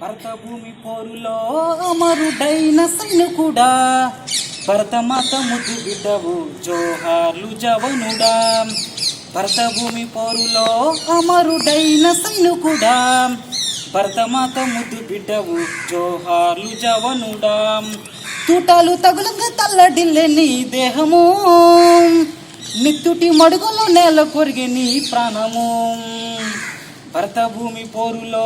భరతభూమి పోరులో అమరుడైన సైనికుడా. భరతమాత ముద్దు బిడ్డవు జోహార్లు జవనుడా. భరతభూమి పోరులో అమరుడైన సైనికుడా. భరతమాత ముద్దు బిడ్డవు జోహార్లు జవనుడా. తూటాలు తగులంగా తల్లడిల్లే నీ దేహము. నిత్తుటి మడుగులో నేల కొరిగే నీ ప్రాణము. భరతభూమి పోరులో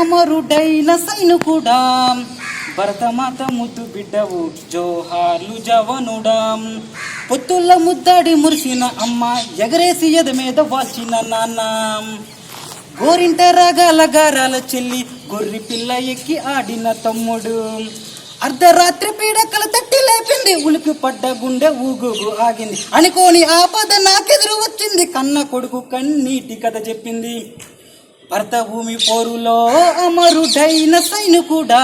అమరుడైన సైనికుడా. భరతమాత ముద్దు బిడ్డవు జోహార్లు జవనుడాం. పొత్తుల ముద్దాడి మురిసిన అమ్మ ఎగరేసి ఎద మీద వాల్చిన నాన్న. గోరింట రాగాల గారాల చెల్లి గొర్రె పిల్ల ఎక్కి ఆడిన తమ్ముడు. అర్ధరాత్రి పీడకల తట్టి లేపింది ఉలికి పడ్డ గుండె ఊగుగు ఆగింది. అనుకోని ఆపద నాకెదురు వచ్చింది కన్న కొడుకు కన్నీటి కథ చెప్పింది. భరతభూమి పోరులో అమరుడైన సైనికుడా.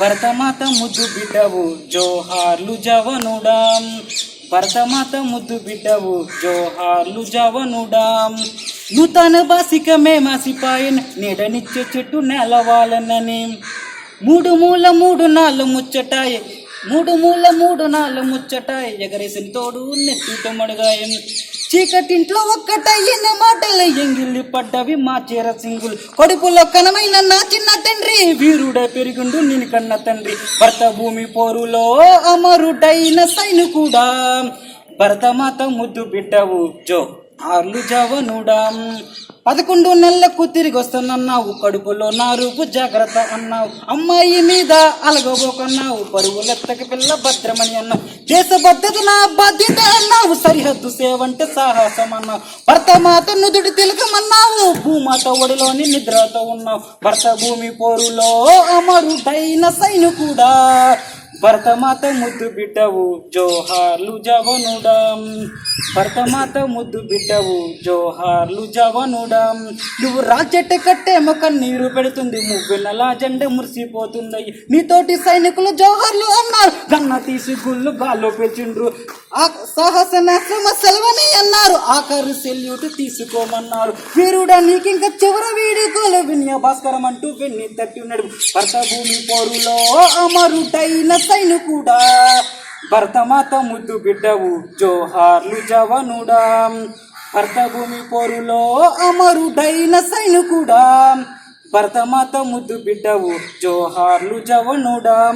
భరతమాత ముద్దు బిడ్డవు జోహార్లు జవనుడా. భరతమాత ముద్దు బిడ్డవు జోహార్లు జవనుడా. నూతన బాసిక మేమాసిపాయన్ నీడనిచ్చే చెట్టు నెలవాలనని. మూడు మూల మూడు నాలుగు ముచ్చటాయ్ మూడు మూల మూడు నాలుగు ముచ్చటాయ్. ఎగరేసిన తోడు నెత్తిట చీకటింట్లో ఒక్కటయ్యిన మాటల ఎంగిల్లి పడ్డవి మా చీర సింగులు. కడుపులో కనమైన నా చిన్న తండ్రి వీరుడే పెరిగిండు నేను కన్న తండ్రి. భర్త భూమి పోరులో అమరుడైన సైనికుడా భరతమాత ముద్దు బిడ్డవు జో. ఆర్లు జవనుడా. పదకొండు నెలలకు తిరిగి వస్తానన్నావు కడుపులో నా రూపు జాగ్రత్త అన్నావు. అమ్మాయి మీద అలగబోకన్నావు పరుగులెత్తక పిల్ల భద్రమని అన్నావు. దేశ భద్రత నా బాధ్యత అన్నావు సరిహద్దు సేవంటే సాహసం అన్నావు భర్త మాత నుదుడు తిలకమన్నావు భూమాత ఒడిలోని నిద్రతో ఉన్నావు. భర్త భూమి పోరులో అమరుడైన సైనికుడా. భరతమాత ముద్దు బిడ్డవు జోహార్లు జవనుడం. భరతమాత ముద్దు బిడ్డవు జోహార్లు జవనుడం. నువ్వు రాచెట్టు కట్టే మొక్క నీరు పెడుతుంది మువ్వెన్నలా జెండ మురిసిపోతుంది నీతోటి సైనికులు జోహార్లు అన్నారు. గన్న తీసి గుళ్ళు గాల్లో పెంచిండ్రు ఆ సాహస సెలవని అన్నారు. ఆఖరి సెల్యూట్ తీసుకోమన్నారు. వీరుడా నీకింక చివర వీడుకోలు వినయ భాస్కరం అంటూ వెన్ని తట్టి ఉన్నాడు. భర్త భూమి పోరులో అమరుడైన సైనికుడా. భరతమాత ముద్దు బిడ్డవు జోహార్లు జవనుడా. భర్త భూమి పోరులో అమరుడైన సైనికుడా. భరతమాత ముద్దు బిడ్డవు జోహార్లు జవనుడా.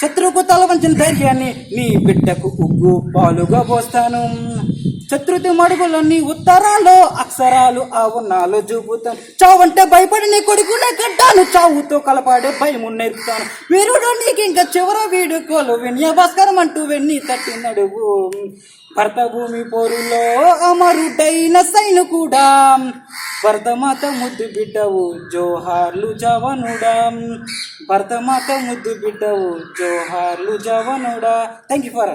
శత్రువుకు తల వంచిన ధైర్యాన్ని నీ బిడ్డకు ఉగ్గు పాలుగా పోస్తాను. శత్రుతి మడుగులో నీ ఉత్తరాలు అక్షరాలు ఆ చూపుతాను. చావంటే భయపడి నీ కొడుకునే కట్టాను చావుతో కలపాడే భయము నేర్పుతాను. వీరుడు నీకు ఇంకా చివర వీడుకోలు వినయ భాస్కరం అంటూ వెన్ని తట్టి నడువు. భర్త భూమి పోరులో అమరుడైన సైనికుడా భరతమాత ముద్దు బిడ్డవు జోహార్లు జవనుడా భరతమాత ముద్దు బిడ్డవు జోహార్లు జవనుడా థ్యాంక్ యూ ఫర్